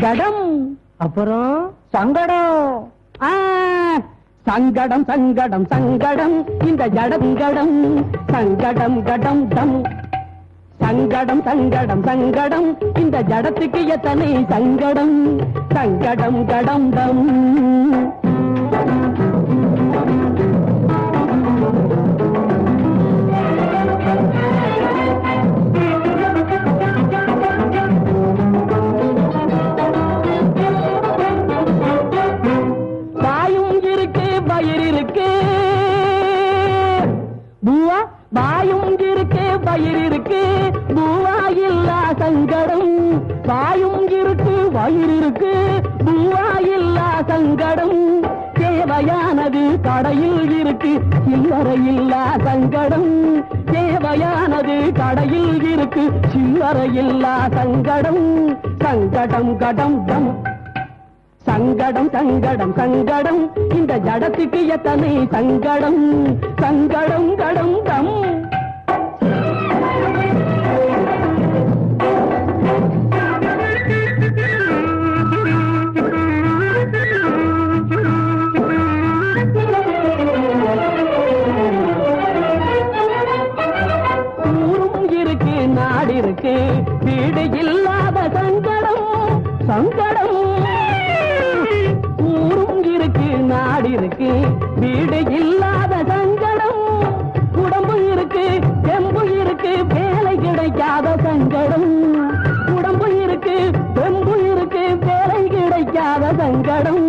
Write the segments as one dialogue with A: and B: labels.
A: கடம்
B: அப்புறம்
A: சங்கடம். சங்கடம் சங்கடம் சங்கடம். இந்த ஜடம் கடம் சங்கடம் கடம் தம். சங்கடம் சங்கடம் சங்கடம். இந்த ஜடத்துக்கு எத்தனை சங்கடம்? சங்கடம் கடம் தம். பூவா வாயும் இருக்கு பயிர் இருக்கு பூவா இல்லா சங்கடம். வாயும் இருக்கு வயிறு இருக்கு பூவா இல்லா சங்கடம். தேவையானது கடையில் இருக்கு. சில்லறை இல்லா சங்கடம். தேவையானது கடையில் இருக்கு. சில்லறை இல்லா சங்கடம். சங்கடம் கடம் தம். சங்கடம் சங்கடம் சங்கடம். இந்த ஜடத்துக்கு எத்தனை சங்கடம்? சங்கடம் கடம் தம் ஊரும் இருக்கு நாடு இருக்கு. வீடு இல்லாத சங்கடம் சங்கடம். இருக்கு. வீடு இல்லாத சங்கடம். உடம்பு இருக்கு தெம்பு இருக்கு வேலை கிடைக்காத சங்கடம். உடம்பு இருக்கு தெம்பு இருக்கு வேலை கிடைக்காத சங்கடம்.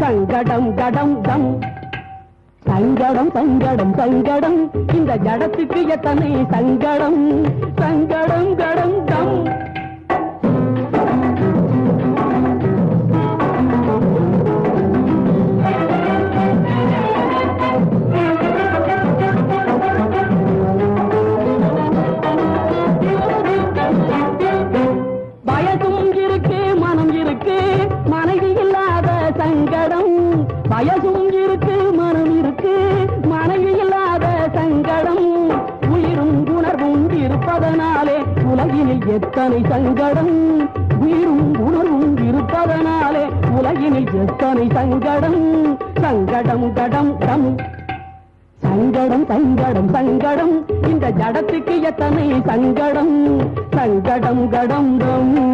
A: சங்கடம் கடம் தம். சங்கடம் சங்கடம் சங்கடம். இந்த ஜடத்துக்கு எத்தனை சங்கடம்? சங்கடம் கடம் தம். வயசும் இருக்கு மனம் இருக்கு மனைவி இல்லாத சங்கடம் உயிரும் உணர்வும் இருப்பதனாலே உலகினில் எத்தனை சங்கடம்? உயிரும் உணர்வும் இருப்பதனாலே உலகினில் எத்தனை சங்கடம்? சங்கடம் கடம் டம் சங்கடம் சங்கடம் சங்கடம். இந்த ஜடத்துக்கு எத்தனை சங்கடம்? சங்கடம் கடம் தம்.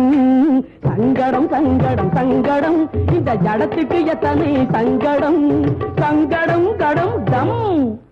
A: சங்கடம் சங்கடம் சங்கடம். இந்த ஜடத்துக்கு எத்தனை சங்கடம்? சங்கடம் கடம் தம்.